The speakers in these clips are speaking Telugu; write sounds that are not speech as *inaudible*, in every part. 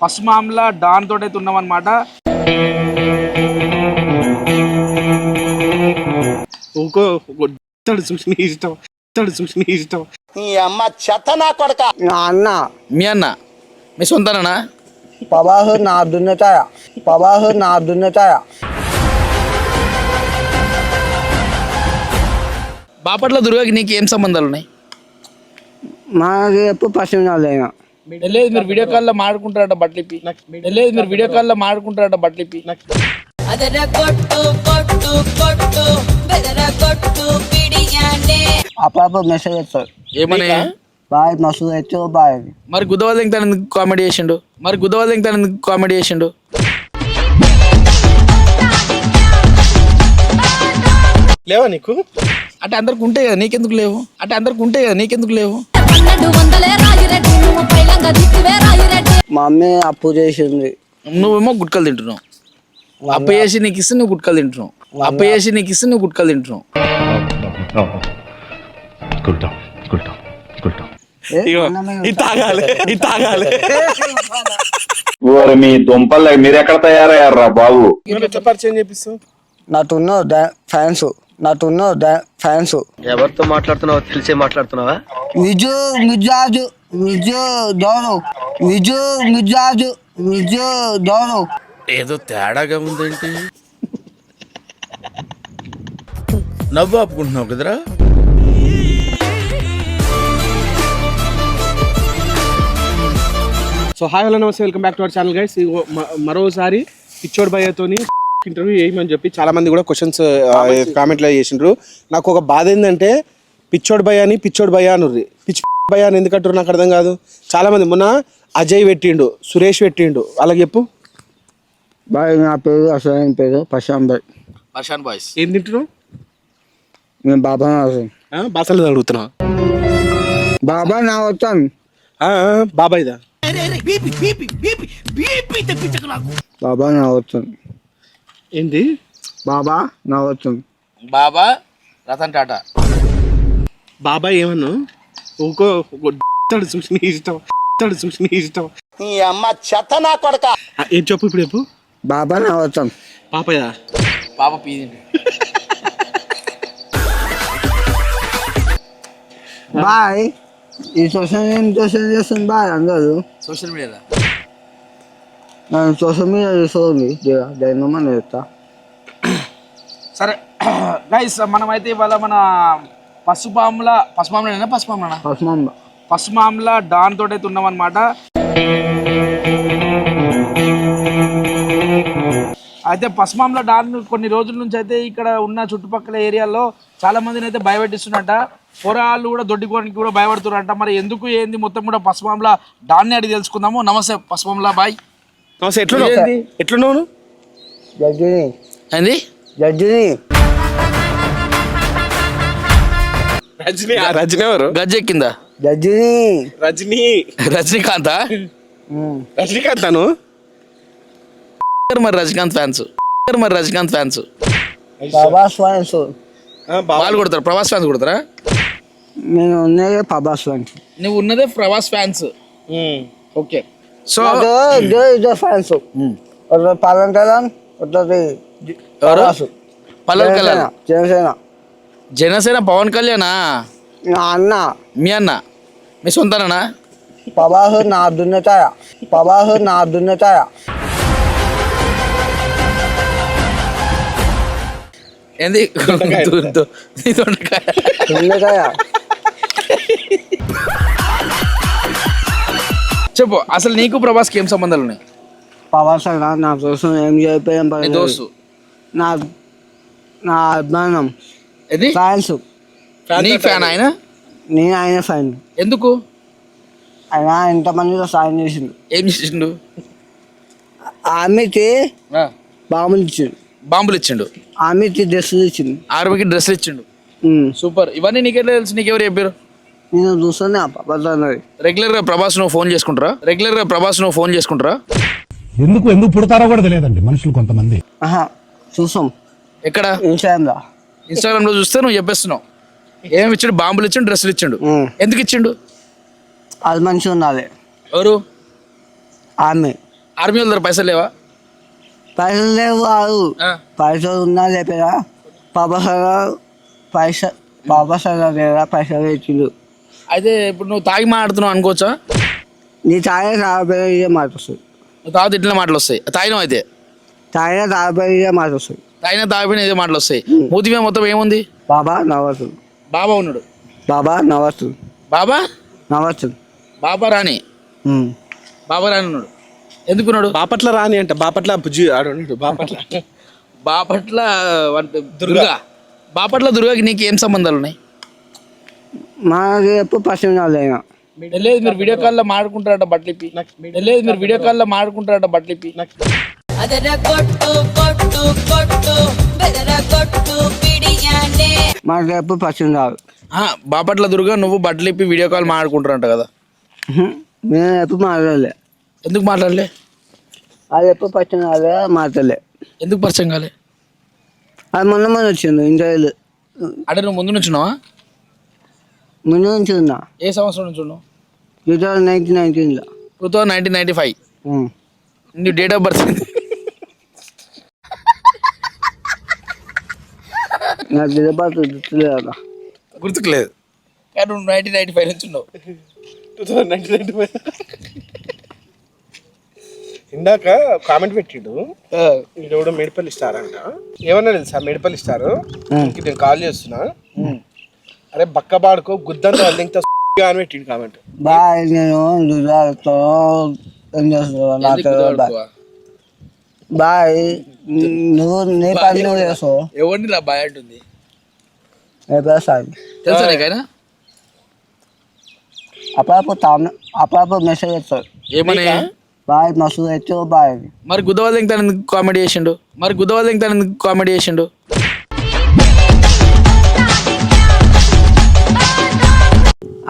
ఫస్ట్ మామలా డాన్ తోటి అయితే ఉన్నాం అనమాట ఇష్టం నీ ఇష్టం. నా అన్న. మీ అన్న మీ సొంతనా పవాహు నా దున్నతాయ పవాహు నా దున్నతాయ. బాపట్ల దుర్గకి నీకు ఏం సంబంధాలు ఉన్నాయి? మనకి ఎప్పుడు పసినాలైనా లేదు మీరు వీడియో కాల్లో మాడుకుంటారట బట్టలు ఇప్పి. లేదు మీరు వీడియో కాల్లో మాడుకుంటారట బట్టలు ఇప్పి. అప్పుడప్పుడు మెసేజ్ వస్తాడు మరి గుద్దవాళ్ళు ఇంకా కామెడీ చేసిండు? మరి గుద్దవాళ్ళు ఇంకా కామెడీ చేసిండు? లేవా నీకు? అంటే అందరికి ఉంటాయి కదా నీకెందుకు లేవు? అంటే అందరికి ఉంటాయి కదా నీకెందుకు లేవు? మా మమ్మీ అప్పు చేసింది. నువ్వేమో గుట్కలు తింటున్నావు. అప్ప చేసి నీకు ఇస్తే నువ్వు గుట్కలు తింటున్నావు. అప్ప చేసి నీకు ఇస్తే నువ్వు గుట్కలు తింటున్నావు. మీ దుంపలు మీరెక్కడ తయారయ్యారా బాబు? మరి ఎట్లా పరిచయం చేపిస్తావు నాకున్న ఫ్యాన్స్ నాకున్న ఫ్యాన్స్. ఎవరితో మాట్లాడుతున్నావో తెలిసే మాట్లాడుతున్నావా? మిజాజు. మిజాజు ఏదో తేడాగా ఉందేంటి. నవ్వు ఆపుకుంటున్నావు కదరా? సో హాయ్ హలో నమస్తే welcome back to our channel guys. మరోసారి పిచ్చోడ్ భయ్యతోని ఇంటర్వ్యూ చేయమని చెప్పి చాలా మంది కూడా క్వశ్చన్స్ కామెంట్లో చేసిండ్రు. నాకు ఒక బాధ ఏంటంటే పిచ్చోడ్ భయ్య అని పిచ్చోడ్ భయ్య అనుర్రి. పిచ్ భయ్య అని ఎందుకంటారు నాకు అర్థం కాదు. చాలా మంది మొన్న అజయ్ పెట్టిండు సురేష్ పెట్టిండు. వాళ్ళకి చెప్పు. బాయ్ నా పేరు అసలు పేరు ప్రశాంత్ బాయ్. వర్షాన్ బాయ్స్. ఏం తింటున్నావు? నేను బాబా బాసలు అడుగుతున్నావు బాబా నా వచ్చాను బాబాయ్దా బాబా నా వచ్చాను ఏంటి బాబా నా వచ్చాను బాబా రతన్ టాటా. బాబాయ్ ఏమన్నా తడు చూసి నీ ఇష్టం చూసి నీ ఇష్టం. ఆ, ఏం చెప్పు ఇప్పుడు చెప్పు. బాబా నా పాపయ్యా. బాబా పీదిండి బాయ్. ఈ సోషల్ ఏం సోషల్ చేస్తుంది బాయ్ అందరూ? సోషల్ మీడియాలో నేను సోషల్ మీడియా చూస్తుంది దైనమా నేస్తా సరే *clears throat* గైస్ మనమైతే ఇవాళ మన పసుపాముల పసుపాములనా పసుపాములనా? పసుమమ్మ పసుమాముల డాన్ తోటి అయితే ఉన్నాం అనమాట అయితే పసుమాముల డాన్ కొన్ని రోజుల నుంచి అయితే ఇక్కడ ఉన్న చుట్టుపక్కల ఏరియాలో చాలా మందిని అయితే భయపెట్టిస్తున్నట్ట పోరాళ్ళు కూడా దొడ్డికోనికి కూడా భయపడుతున్నారంట. మరి ఎందుకు ఏంది మొత్తం కూడా పసుమాముల డాన్ని అడిగి తెలుసుకుందాము. నమస్తే పసుమాముల బాయ్. నమస్తే ఎట్లున్నావు? ఎట్లున్నావు? జడ్జిని. ఏంది? జడ్జిని. రజనీ రజనీ ఎవరు? గజ్జెక్కిందా? జడ్జిని రజనీ. రజనీకాంత్? ఉమ్. రజనీకాంత్ తను మరి రజనీకాంత్ ఫ్యాన్స్? మరి రజనీకాంత్ ఫ్యాన్స్? ప్రభాస్ ఫ్యాన్స్. వాళ్ళు కొడతారు? ప్రభాస్ ఫ్యాన్స్ కొడతారా? నేను ఉన్నదే ప్రభాస్ ఫ్యాన్స్. నువ్వు ఉన్నదే ప్రభాస్ ఫ్యాన్స్. ఓకే. సో ఇద్దరు ఫ్యాన్స్. పవన్ కళ్యాణ్ ఒకటి పల్లవి కళ్యాణ్. జనసేన. జనసేన పవన్ కళ్యాణా? అన్న. మీ అన్న. మీ సొంతనా ప్రభాస్ నా దున్నతాయ. ప్రభాస్ నా దున్నతాయ. ఏంది? దొండకాయ. దున్నతాయ. చెప్పు అసలు నీకు ప్రభాస్కి ఏం సంబంధాలు ఉన్నాయి? ప్రభాస్ అన్న నా కోసం ఏం పర్లేదు. దోస్తు. నా నా అభిమానం. ఇది ఫ్యాన్స్. నీ ఫ్యాన్ ఆయన? నేను ఆయన ఫ్యాన్. ఎందుకు? ఆయన ఎంతమందితో సాయం చేసిండు. ఏం చేసిండు? ఆమెకి బాంబులు ఇచ్చిండు. బాంబులు ఇచ్చిండు. ఆమెకి డ్రెస్సులు ఇచ్చిండు. ఆర్మీకి డ్రెస్లు ఇచ్చిండు. సూపర్. ఇవన్నీ నీకెట్లా తెలుసు? నీకెవరు చెప్పారు నేను చూస్తానే అన్నది రెగ్యులర్గా ప్రభాస్ నువ్వు ఫోన్ చేసుకుంటారా? రెగ్యులర్గా ప్రభాస్ నువ్వు ఫోన్ చేసుకుంటారా? ఎందుకు? ఎందుకు పుడతారో కూడా తెలియదండి మనుషులు కొంతమంది. ఆహా చూసాం. ఎక్కడ? ఇన్స్టాగ్రామ్లో. ఇన్స్టాగ్రామ్లో చూస్తే నువ్వు చెప్పేస్తున్నావు. ఏమి ఇచ్చిండు? బాంబులు ఇచ్చిండు డ్రెస్సులు ఇచ్చిండు. ఎందుకు ఇచ్చిండు? అది మంచిగా ఉండాలి ఎవరు? ఆమె. ఆర్మీ వాళ్ళ దగ్గర పైసలు లేవా? పైసలు లేవు కాదు. పైసలు ఉన్నా లేపేదా పాపసాల పైస పాపసాల లేదా పైసలు ఇచ్చిండు అయితే ఇప్పుడు నువ్వు తాగి మాట్లాడుతున్నావు అనుకోవచ్చా? నీ తాగే ఇదే మాట వస్తుంది నువ్వు తాగితే ఇట్లా మాటలు వస్తాయి. తాగినావు అయితే? తాగే తాగపోయినా ఇదే మాట వస్తుంది తాగినా తాగిపోయినా ఇదే మాటలు వస్తాయి. మూతి మీద మొత్తం ఏముంది? బాబా నవ్వుతుంది బాబా ఉన్నాడు. బాబా నవ్వుతుంది బాబా? నవ్వుతుంది బాబా రాణి. బాబా రాణి ఉన్నాడు. ఎందుకున్నాడు? బాపట్ల రాని అంట. బాపట్ల బుజ్జి ఆడు ఉన్నాడు. బాపట్ల. బాపట్ల దుర్గా. బాపట్ల దుర్గాకి నీకు ఏం సంబంధాలు ఉన్నాయి? మనకి ఎప్పుడు పశ్చిమ అయినా లేదు మీరు వీడియో కాల్లో మాడుకుంటారట బట్టలిప్పి లేదు మీరు వీడియో కాల్లో మాడుకుంటారట బట్టలిప్పి ಅದರ ಕೊಟ್ಟು ಕೊಟ್ಟು ಕೊಟ್ಟು ಬೆದರ ಕೊಟ್ಟು ಬಿಡಿಯಾನೆ మనకి ఎప్పుడు పశ్చిమ రాదు ఆ, బాపట్ల దుర్గా నువ్వు బట్టలిప్పి వీడియో కాల్ మాడుకుంటారంట కదా నేను ఎప్పుడు మాట్లాడలే ఎందుకు మాట్లాడలే అది ఎప్పుడు పశ్చిమ రాలే మాట్లాడలే ఎందుకు పరిచయం కాలే అది మొన్న మొన్న వచ్చింది ఇంటర్వ్యూలు అంటే నువ్వు ముందు నుంచి ఉన్నావా ముందు నుంచి ఉన్నా ఏ సంవత్సరం నుంచి ఉన్నావు టూ థౌజండ్ నైన్టీన్ నైన్టీన్లో two thousand nineteen ninety five నీ డేట్ ఆఫ్ బర్త్ నాకు దిగబాటు గుర్తులేదు గుర్తుకులేదు. కానీ నువ్వు నైన్టీన్ నైన్టీ ఫైవ్ నుంచి ఉన్నావు. Two thousand nineteen ninety five ఇందాక కామెంట్ పెట్టిండు. కూడా మేడిపల్లి స్టార్ అంట. ఏమన్నా తెలుసా? మేడిపల్లి స్టార్. ఇంక నేను కాల్ చేస్తున్నా. అరే బక్క బాడుకో గుద్దంతా వాళ్ళంతా *laughs* అని పెట్టిండు కామెంట్ బాయ్ నేను దుర్గాతో ఏం చేస్తున్నావు నాతో బాయ్. నువ్వు నీ పని నువ్వు చేస్తావు ఎవరిని రా బాయ్ అంటుంది. నీ పేరు తెలుసా నీకైనా? అప్పుడప్పుడు తామ అప్పుడప్పుడు మెసేజ్ చేస్తాడు. ఏమని? బాయ్ మస్తు తెచ్చు బాయ్. మరి గుద్దవాళ్ళు ఇంకా ఎందుకు కామెడీ చేసిండు? మరి గుద్దవాళ్ళు ఇంకా ఎందుకు కామెడీ చేసిండు?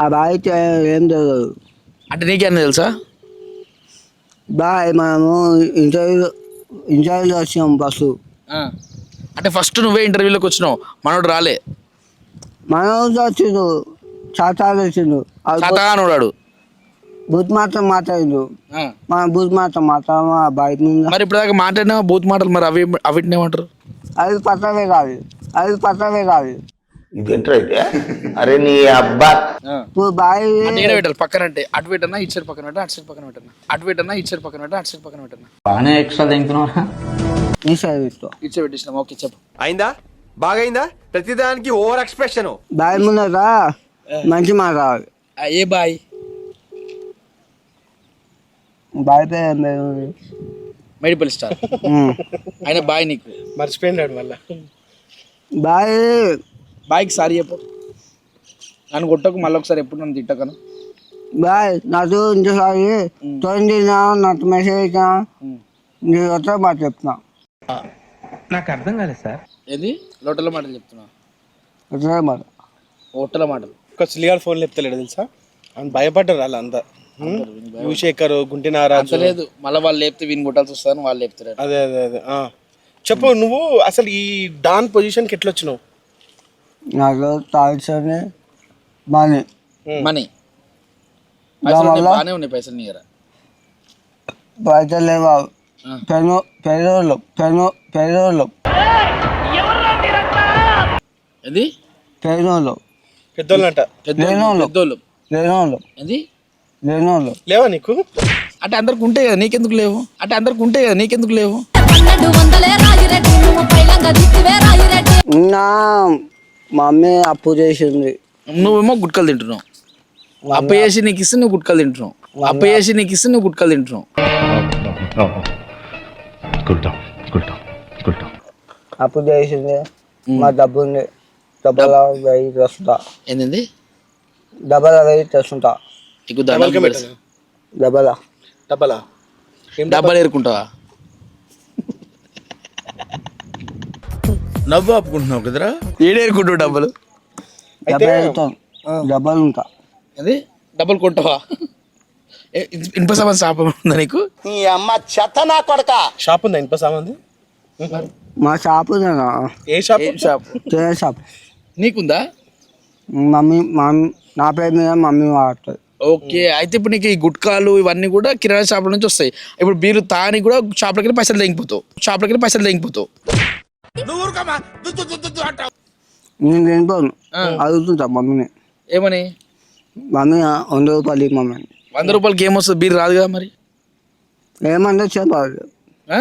ఆ బాయ్ ఏం తెలియదు అంటే నీకేమన్నా తెలుసా? బాయ్ మనము ఇంటర్వ్యూ ఇంటర్వ్యూలో వచ్చినాం బస్సు. అంటే ఫస్ట్ నువ్వే ఇంటర్వ్యూలోకి వచ్చినావు. మనోడు రాలే. మన ఊరిలో వచ్చిండు. చాతాలు వచ్చిండు తాతగా అనుడాడు బుద్ధి మాత్రం మాట్లాడిండు. మన బుద్ధి మాత్రం మాట్లాడము? ఆ బాయ్ మీద. మరి ఇప్పుడు దాకా మాట్లాడినా బూత్ మాటలు మరి అవి అవిటిని ఏమంటారు? అది పట్టవే కాదు. అది పట్టవే కాదు. ఇదేంటైతే అరే నీ అబ్బా. బాయ్. అంటే ఏడ పెట్టాలి పక్కన అంటే. అటు పెట్టన్నా ఇటు సైడ్ పక్కన పెట్టా అటు సైడ్ పక్కన పెట్టన్నా. అటు పెట్టన్నా ఇటు సైడ్ పక్కన పెట్టా అటు సైడ్ పక్కన పెట్టన్నా. బాగానే ఎక్స్ట్రా తింటున్నావా నీ సర్వీస్తో ఇటు సైడ్ పెట్టించిన ఓకే చెప్పు. అయిందా? బాగైందా? ప్రతిదానికి ఓవర్ ఎక్స్ప్రెషన్ బాయ్ ముందట మంచి మాట్లాడాలి ఆ, ఏ బాయ్? బాయ్ మెడిపల్ స్టార్. ఆయన బాయ్ నీకు. మర్చిపోయినాడు మళ్ళా. బాయ్. బాయ్కి సారీ చెప్పు. నన్ను కొట్టకు మళ్ళీ ఒకసారి ఎప్పుడు నన్ను తిట్టకను. బాయ్ నాకు ఇంకోసారి తొండి నాకు మెసేజ్ నీ. వస్తే మాట చెప్తున్నా. ఏది? లోటల మాటలు చెప్తున్నా. వస్తే మాట. హోటల మాటలు. ఒక సిలిగారు ఫోన్ లేపుతలేడు తెలుసా? అని భయపడ్డారు వాళ్ళ అంతా. యువశేఖర్ గుంటి నారాజు లేదు. మళ్ళీ వాళ్ళు లేపితే వీని కొట్టాల్సి వస్తుందని వాళ్ళు లేపుతారు అదే అదే అదే. ఆ. చెప్పు నువ్వు అసలు ఈ డాన్ పొజిషన్కి ఎట్లా వచ్చినావు? నాకు తాగిసని మనీ. మనీ. పైసలు ఉన్నాయి, బాగానే ఉన్నాయి పైసలు నీ దగ్గర. పైసలు లేవు. పెను పెరోళ్ళు పెను పెరోళ్ళు ఏది? పెరోళ్ళు పెద్దోళ్ళంట. పెద్దోళ్ళు లేనోళ్ళు. పెద్దోళ్ళు. లేనోళ్ళు. ఏది? లేనోళ్ళు. లేవా నీకు? అంటే అందరికి ఉంటాయి కదా నీకెందుకు లేవు? అంటే అందరికి ఉంటాయి కదా నీకెందుకు లేవు? పన్నెండు వందలే రాయిరెడ్డి నువ్వు పైలంగా దిక్కువే రాయిరెడ్డి నా మమ్మీ అప్పు చేసింది. నువ్వేమో గుట్కలు తింటున్నావు. అప్పు చేసి నీకు ఇస్తే నువ్వు గుట్కలు తింటున్నావు. అప్పు చేసి నీకు ఇస్తే నువ్వు గుట్కలు తింటున్నావు. అప్పు చేసింది మా డబ్బు ఉంది డబ్బుల వెయ్యి తెస్తుంటా. ఏంది డబ్బల వెయ్యి తెస్తుంటా. నీకు దండం పెడతా. డబ్బల. డబ్బలా? డబ్బాలు ఏరుకుంటావా? నవ్వు ఆపుకుంటున్నావు కదరా? ఏడేరుకుంటావు డబ్బులు. డబ్బలు వెళ్తాం డబ్బలు ఉంటా అది? డబ్బులు కొంటావా? ఏ, ఇనుప సామాన్ షాప్ ఉందా నీకు? షాప్ ఉందా ఇనుప సామాన్ మా షాపు ఉందన్నా ఏ షాప్? షాప్? చిన్న షాప్. నీకుందా? మమ్మీ మమ్మీ నా పేరు మీద మమ్మీ వాడుతుంది. ఓకే అయితే ఇప్పుడు నీకు ఈ గుట్కాలు ఇవన్నీ కూడా కిరాణా షాపుల నుంచి వస్తాయి. ఇప్పుడు బీరు తాని కూడా షాప్లకి పైసలు తెగిపోతావు షాప్లకి వెళ్ళి పైసలు తెగిపోతావు నేను తినిపోను అడుగుతుంటా మమ్మీని. ఏమని? మమ్మీ వంద రూపాయలు ఇవ్వు మమ్మీ. వంద రూపాయలకి ఏమొస్తుంది బీరు రాదుగా మరి? ఏమన్నా వచ్చా పర్లేదు ఆ?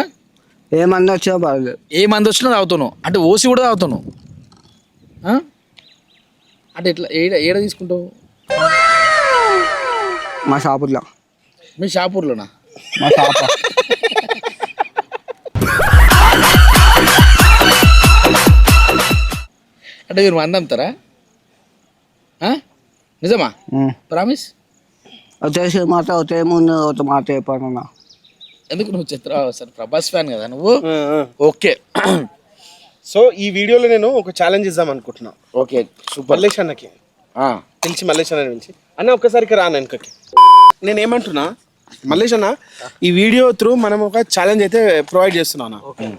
ఏమన్నా వచ్చా పర్లేదు ఏ మంది వచ్చినా తాగుతాను అంటే ఓసి కూడా తాగుతాను ఆ? అంటే ఎట్లా ఏడ ఏడ తీసుకుంటావు? మా షాపులో. మీ షాపూర్లోనా? మా షాప్. అంటే మీరు మంది అమ్ముతారా? నిజమా? ప్రామిస్? వచ్చేసి మాట వచ్చే ముందు ఒక మాట చెప్పాను ఎందుకు నువ్వు చిత్ర సరే ప్రభాస్ ఫ్యాన్ కదా నువ్వు? ఓకే. సో ఈ వీడియోలో నేను ఒక ఛాలెంజ్ ఇద్దాం అనుకుంటున్నా. Okay super. మల్లేష్ అన్నకి. పిలిచి మల్లేష్ అన్న పిలిచి. అన్న ఒక్కసారికి రా వెనకకి. నేను ఏమంటున్నా మల్లేష్ అన్న ఈ వీడియో త్రూ మనం ఒక ఛాలెంజ్ అయితే ప్రొవైడ్ చేస్తున్నాం అన్న.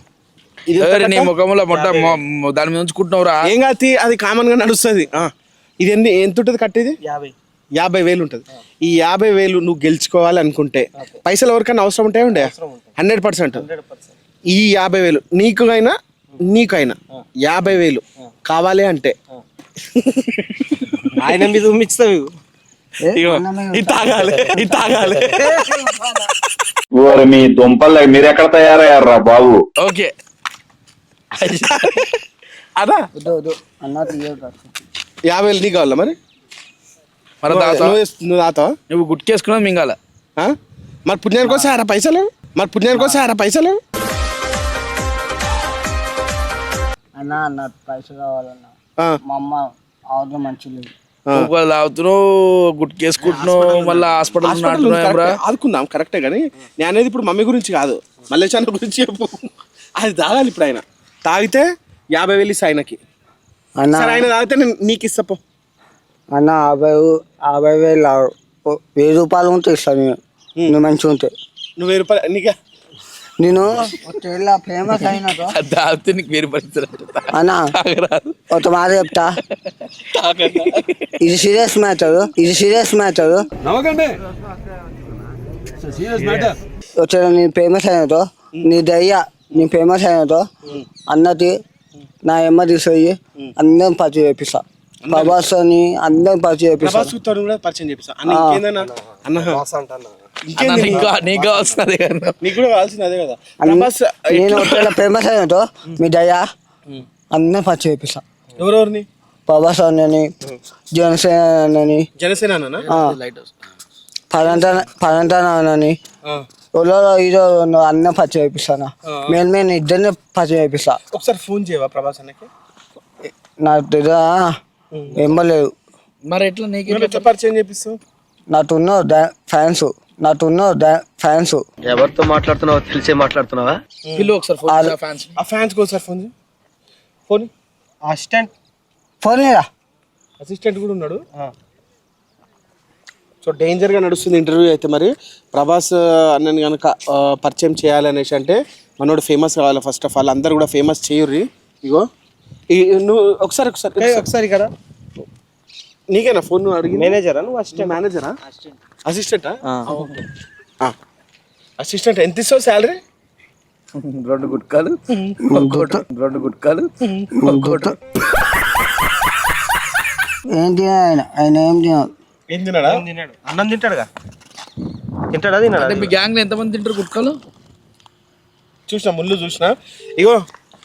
ఇది నీ? ముఖంలో మొట్ట దాని మీద ఉంచుకుంటున్నావురా ఏం కాదు అది కామన్గా నడుస్తుంది. ఇది ఎన్ని ఎంత ఉంటుంది కట్టేది యాభై. యాభై వేలు ఉంటుంది. ఈ యాభై వేలు నువ్వు గెలుచుకోవాలి అనుకుంటే పైసలు ఎవరికైనా అవసరం ఉంటాయి ఉండే? Hundred percent. ఈ యాభై వేలు నీకైనా నీకైనా యాభై వేలు కావాలి అంటే. ఆయన మీద ఉమ్మిస్తావు మీ దుంపలు మీరెక్కడ తయారయ్యారా బాబు? ఓకే. అదా? అన్న యాభై వేలు నీకు కావాలా మరి? మన నువ్వు తాత? నువ్వు వేస్తు- నువ్వు తాతావా? నువ్వు మింగాల. ఆ? మరి పుణ్యానికి వస్తే ఆరా పైసలు? మరి పుణ్యానికి వస్తే ఆరా పైసలు? అన్న అన్న పైసలు కావాలన్న. ఆ, మా అమ్మ ఆరోగ్యం మంచి లేదు. నువ్వు తాగుతున్నావు గుట్కేసుకుంటున్నావు మళ్ళీ హాస్పిటల్ హాస్పిటల్ ఉంది, కరెక్టే. ఆదుకుందాం కరెక్టే కానీ నేను అనేది ఇప్పుడు మమ్మీ గురించి కాదు. మల్లేశాన గురించి చెప్పు. అది తాగాలి ఇప్పుడు ఆయన. తాగితే యాభై వేలు ఇస్తా ఆయనకి. అన్న. సరే ఆయన తాగితే నేను నీకు ఇస్తా పో. అన్న యాభై యాభై వేలు వెయ్యి రూపాయలు ఉంటే ఇస్తాను నేను. నువ్వు మంచిగా ఉంటే. నువ్వు వెయ్యి రూపాయలు నీకే. నేను ఫేమస్ అయినాక. *laughs* తాగితే నీకు వేరు అన్న ఒక మాట చెప్తా. ఇది సీరియస్ మ్యాటర్ ఇది సీరియస్ మ్యాటర్ వచ్చే నేను ఫేమస్ అయినతో నీ దయ్య నీ ఫేమస్ అయినతో అన్నది నా ఎమ్మ తీసుకొని అందరం పరిచయం చేపిస్తా. ప్రభాస్ అని అందరం పరిచయం చేపిస్తా. ప్రభాస్ చూస్తాను కూడా పరిచయం చేపిస్తా. అన్న ఇంకేందన్నా? అన్న. ఇంకేంది నీకు నీకు కావాల్సినది కదా. నీకు కూడా కావాల్సింది అదే కదా. అన్ని- ప్రభాస్ నేను ఒకవేళ ఫేమస్ అయినతో మీ దయ అందరం పరిచయం చేపిస్తా. ఎవరెవరిని? ప్రభాస్ అని జనసేన అని జనసేన పరంతన పరంతన అని ఎవరో హీరో అన్న పరిచయం చేపిస్తాను మెయిన్ మెయిన్ ఇద్దరిని పరిచయం చేపిస్తా ఒకసారి ఫోన్ చేయవా ప్రభాస్ అన్నకి? నా దగ్గర ఎమ్మలేదు మరి ఎట్లా నీకు ఎట్లా పరిచయం చేపిస్తావు నాకున్న ఫ్యాన్స్. నాకున్న ఫ్యాన్స్. ఎవరితో మాట్లాడుతున్నావో తెలిసే మాట్లాడుతున్నావా? పిల్లు ఒకసారి ఫోన్ ఫ్యాన్స్ ఆ ఫ్యాన్స్కి ఒకసారి ఫోన్ చేయి. ఫోన్. అసిస్టెంట్. ఫోన్ లేదా అసిస్టెంట్ కూడా ఉన్నాడు. సో డేంజర్గా నడుస్తుంది ఇంటర్వ్యూ అయితే మరి. ప్రభాస్ అన్నని కనుక పరిచయం చేయాలి అనేసి అంటే మనోడు ఫేమస్ కావాలి ఫస్ట్ ఆఫ్ ఆల్ అందరు కూడా ఫేమస్ చేయుర్రి. ఇగో. ఈ నువ్వు ఒకసారి ఒకసారి ఒకసారి. కదా. నీకేనా ఫోన్ నువ్వు అడిగి మేనేజరా నువ్వు అసిస్టెంట్ మేనేజరా అసిస్టెంటా అసిస్టెంట్ ఎంత ఇస్తావు శాలరీ రెండు గుట్కాలు రెండు గుట్కాలు ఏంటి ఆయన ఆయన ఏం తినదు ఏం తిన్నాడా? తిన్నాడు? అన్నం తింటాడుగా. తింటాడా తిన్నాడా? అంటే మీ గ్యాంగ్లో ఎంతమంది తింటారు గుట్కాలు? చూసిన ముళ్ళు చూసిన. ఇగో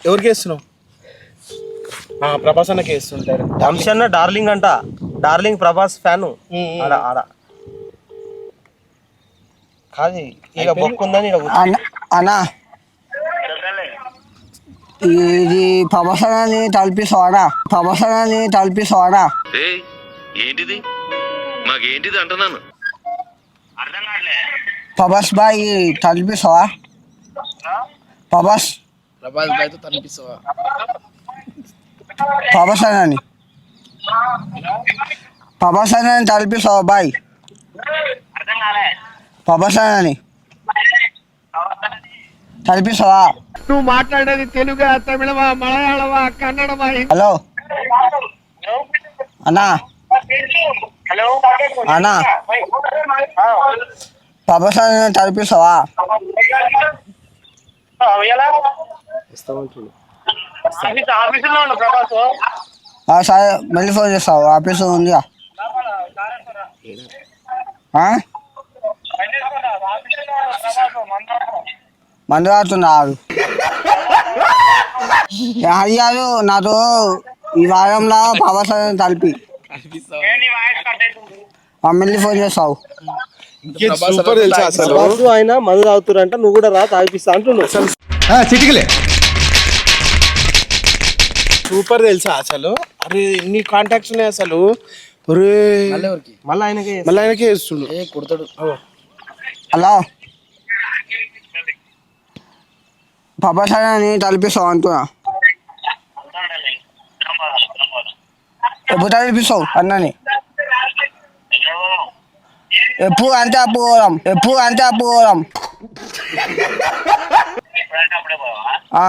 ఎవరికి వేస్తున్నావు? ఆ, ప్రభాస్ అన్నకి వేస్తుంటారు వంశీ అన్న డార్లింగ్ అంట. Darling Prabhas fan. ఆడ ఆడ. కాదు ఇక బొక్కుందని ఇక కూర్చో. అన్న అన్నా. ఇది పవసనాన్ని తలిపిస్తావాడా పవసనాన్ని తలిపిస్తావాడా ఏంటిది? మాకేంటిది అంటున్నాను పవస్ బాయ్ తలిపిస్తావా పవస్ ప్రభాస్ అయితే తనిపిస్తావా పవసనాన్ని పవసనాన్ని తలిపిస్తావా బాయ్ పవసనాన్ని తలిపిస్తావా నువ్వు మాట్లాడేది తెలుగా తమిళమా మలయాళమా కన్నడమా హలో అన్నా అన్నా. ప్రభాసాన్ని తలిపిస్తావా సరే మళ్ళీ ఫోన్ చేస్తావు. ఆఫీస్ ఉందిగా. మందు ఆడుతున్నారు అది నాతో ఈ వారంలో ప్రభాసాన్ని తలిపి మళ్ళీ ఫోన్ చేస్తావు. సూపర్ తెలుసా అసలు? ఆయన మందు తాగుతురంట నువ్వు కూడా రా తాగిపిస్తా అంటున్నావు చిటికలే. సూపర్ తెలుసా అసలు? అరే ఎన్ని కాంటాక్ట్స్ ఉన్నాయి అసలు. ఒరే మళ్ళీ ఆయనకి మళ్ళీ ఆయనకే చేస్తుండు. ఏ కుడతాడు. హలో. ప్రభాసాన్ని తలిపిస్తావు అంటున్నా? ఎప్పుడు తలిపిస్తావు అన్నని ఎప్పుడు అంతే అప్పు పోదాం ఎప్పుడు అంతే అప్పు పోదాం ఆ.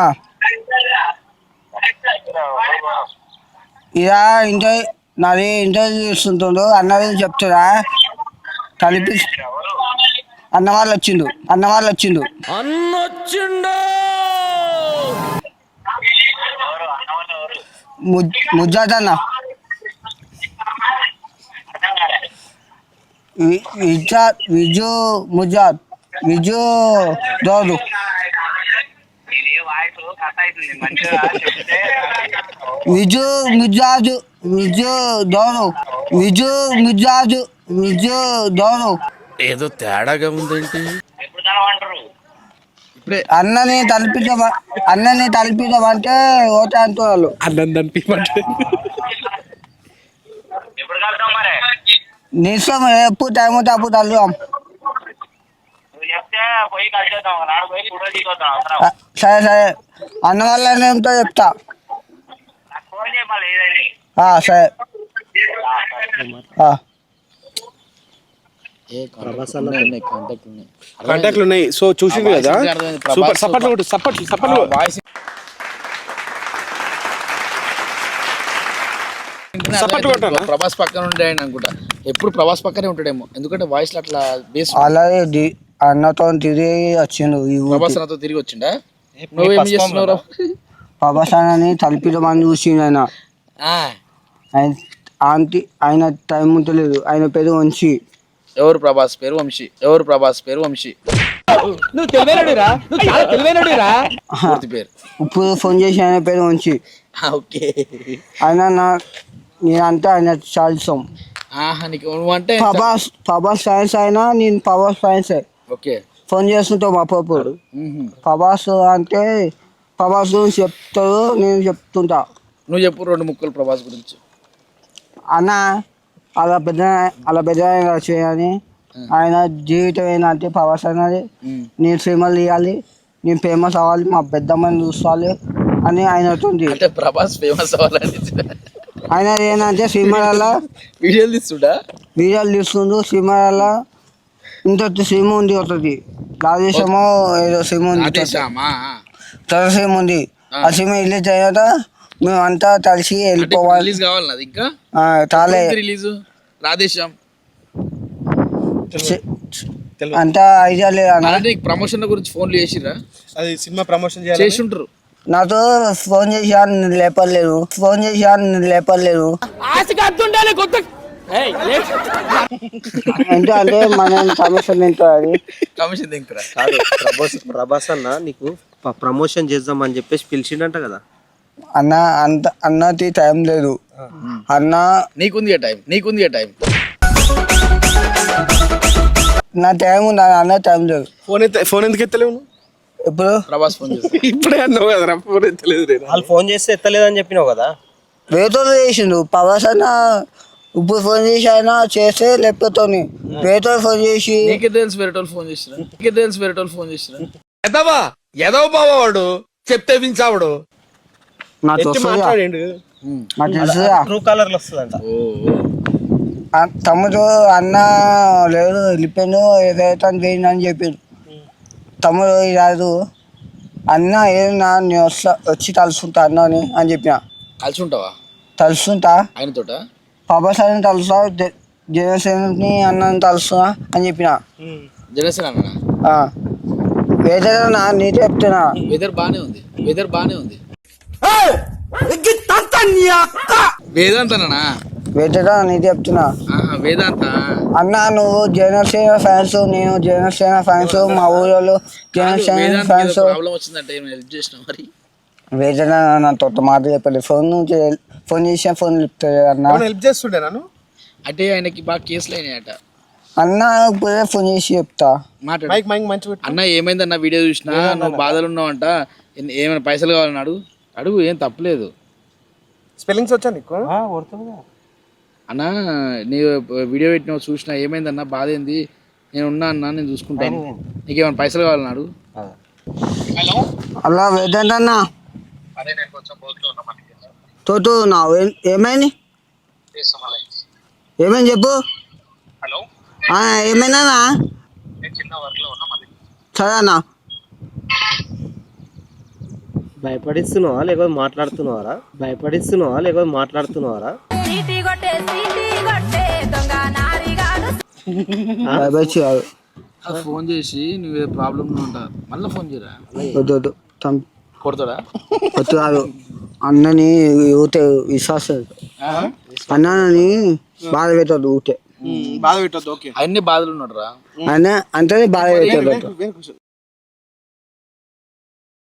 ఇదా ఇంటర్ నాది ఇంటర్వ్యూ చేస్తుంటుండు అన్నది చెప్తున్నా. కలిపి అన్న వాళ్ళు వచ్చిండు అన్న వాళ్ళు వచ్చిండు ముజ్- ముజ్జాద్ అన్న వి- విజాద్ విజు ముజాద్ విజు దోదు. విజు ముజాదు విజు దోరు విజు ముజాదు విజు దోరు ఏదో తేడాగా ఉందేంటి? ఇప్పుడే అన్నని తలిపించమ అన్నని తలిపించమంటే ఓటే అంటున్నారు అన్నం నిజం ఎప్పుడు టైం ఉంటే అప్పుడు తల్లుదాం ఆ, సరే సరే అన్న వల్ల నేనుతో చెప్తా。ఆ, సరే ఆ. ఏ కాంటాక్ట్ ఉన్నాయి? కాంటాక్ట్ ఉన్నాయి. కాంటాక్ట్లు ఉన్నాయి. సో చూసింది కదా. సూపర్ ప్రభాస్ సప్పట్లు కొట్టు ప్రభాస్ పక్కన ఉండే ఆయన అనుకుంటా. ఎప్పుడు ప్రభాస్ పక్కనే ఉంటాడేమో. ఎందుకంటే వాయిస్ అట్లా బేస్ అలాగే అన్నతో తిరిగి వచ్చిండు ఈ ప్రభాస్ ఊరికి నాతో తిరిగి వచ్చిండా? నువ్వేం చేస్తున్నావు ప్రభాస్ అన్నని తలిపించమని చూసిండు ఆయన. ఆయన ఆంటీ ఆయన టైం ఉంటలేదు. ఆయన పేరు వంశీ. ఎవరు ప్రభాస్? పేరు వంశీ. ఎవరు ప్రభాస్? పేరు వంశీ. నువ్వు తెలివైనడురా? నువ్వు చాలా తెలివైనడురా? పూర్తి పేరు. ఇప్పుడు ఫోన్ చేసి ఆయన పేరు వంశీ. ఓకే. ఆయన నా నేనంటే ఆయన చాలా ఇష్టం. ఆహా నీకు అంటే ప్రభాస్ ప్రభాస్ ఫ్యాన్స్ అయినా నేను ప్రభాస్ ఫ్యాన్స్ ఓకే. ఫోన్ చేస్తుంటాం అప్పుడప్పుడు మ్మ్హ. ప్రభాస్ అంటే ప్రభాస్ గురించి చెప్తాడు నేను చెప్తుంటా. నువ్వు చెప్పు రెండు ముక్కలు ప్రభాస్ గురించి. అన్న అలా పెద్ద అలా పెద్ద ఆయన చేయని ఆయన జీవితం ఏంటంటే ప్రభాస్ అన్నది. మ్మ్. నేను సినిమాలు తీయాలి. నేను ఫేమస్ అవ్వాలి మా పెద్దమ్మని చూసుకోవాలి అని ఆయన అవుతుంది అంటే ప్రభాస్ ఫేమస్ అవ్వాలని ఆయన ఏంటంటే సినిమాలలో వీడియోలు తీస్తుడా? వీడియోలు తీసుకుంటూ సినిమాలలో ఇంత సినిమా ఉంది ఒకటి. రాజేశమో ఏదో సినిమా ఉంది తన సినిమా ఉంది. ఆ. సినిమా రిలీజ్ అయ్యాక మేమంతా కలిసి వెళ్ళిపోవాలి. రిలీజ్ కావాలి నాది ఇంకా? ఆ, తాలే. రిలీజ్? అంతా ఐడియా లేదు ప్రమోషన్ గురించి ఫోన్లు చేసిరా అది సినిమా ప్రమోషన్ చేయాలి చేసి ఉంటారు నాతో ఫోన్ చేసి నేను లేపలేదు. ఫోన్ చేసి నేను లేపలేదు. అంటే అంటే మన ఏంటో అది? కమిషన్ దింకురా కాదు ప్రభాస్ ప్రభాస్ అన్న నీకు ప- ప్రమోషన్ చేద్దామని చెప్పేసి పిలిచిండంట కదా. అన్న అంత అన్నది టైం లేదు. అన్న నీకుంది టైం నీకుంది టైం. నా టైం ఉంది అన్న టైం లేదు. ఫోన్ ఎత్త ఫోన్ ఎందుకు ఎత్తలేవు నువ్వు? ఇప్పుడు ప్రభాస్ ఫోన్ చేస్తా ఇప్పుడే అన్నావు కదరా ఫోన్ ఎత్తలేదు వాళ్ళు ఫోన్ చేస్తే ఎత్తలేదని చెప్పినావు కదా? వేతో చేసిండు. పవర్స్ అన్న ఇప్పుడు ఫోన్ చేసి ఆయన చేస్తే లేకపోతే వేతో ఫోన్ చేసి. నీకే తెలుసు వేరేటోళ్ళు ఫోన్ చేసిరా నీకే తెలుసు వేరేటోళ్ళు ఫోన్ చేసిరా ఎదవా? ఎదవ బావాడు. చెప్తే వించావుడు నాకు వస్తుందా మాట్లాడిండు. నాకు తెలుసుగా. ట్రూ కలర్లో వస్తుందంట. ఆ తమ్ముడు అన్న లేదు వెళ్ళిపోయాను ఏదైతే అని చెప్పిండు తమ్ముడు రాదు. అన్న ఏదన్నా నేను వస్తా వచ్చి తలుసుకుంటా అన్నని అని చెప్పిన. కలిసి ఉంటావా తలుసుకుంటా ఆయనతోట? పవర్ అని తలుస్తా ద- జనసేనని అన్నం తలుస్తున్నా అని చెప్పిన. జనసేన అన్న ఆ. వేదన నీతో చెప్తున్నా. వెదర్ బానే ఉంది. వెదర్ బానే ఉంది. వేదాంతనా వేదన నీతో చెప్తున్నా. వేదాంత. అన్న నువ్వు జనసేన ఫ్యాన్స్ నేను జనసేన ఫ్యాన్స్ మా ఊళ్ళో జనసేన ఫ్యాన్స్ వేదన నాతో మాట చెప్పలేదు ఫోన్ నుంచి ఫోన్ చేసిన ఫోన్ అన్న. హెల్ప్ చేస్తుండే నన్ను? అంటే ఆయనకి బాగా కేసులు అయినాయట. అన్న ఇప్పుడే ఫోన్ చేసి చెప్తా. మైక్ మైక్ మంచి. అన్న ఏమైందన్న వీడియో చూసినా? నువ్వు బాధలు ఉన్నావంట. ఏమైనా పైసలు కావాలని అడుగు. అడుగు ఏం తప్పలేదు. స్పెల్లింగ్స్ వచ్చా నీకు? అన్న నీ వీడియో పెట్టిన చూసినా ఏమైందన్న బాధ ఏంది నేను ఉన్నా అన్న నేను చూసుకుంటాను నీకేమైనా పైసలు కావాలని అడుగు. అలా అన్న తోటు ఉన్నావు. ఏం- ఏమైంది? ఏమైంది చెప్పు. ఆ, ఏమైందన్నా? సరే అన్న. భయపడిస్తున్నావా? లేకపోతే మాట్లాడుతున్నావారా? భయపడిస్తున్నావా? లేకపోతే మాట్లాడుతున్నావారా? సీటీ కొట్టే సీటీ కొట్టే దొంగ నారిగాడు. భయపడి కాదు ఫోన్ చేసి నువ్వు ప్రాబ్లం ఉంటా? మళ్ళీ ఫోన్ చేయరా? వద్దు వద్దు. తం- కొడతాడా? వద్దు కాదు అన్నని ఊతే విశ్వాసం. అన్నని బాధ పెట్టద్దు ఊతే బాధ పెట్టద్దు ఓకే. అన్ని బాధలు ఉన్నాడు రా అన్న అంటే బాధ పెట్టద్దు.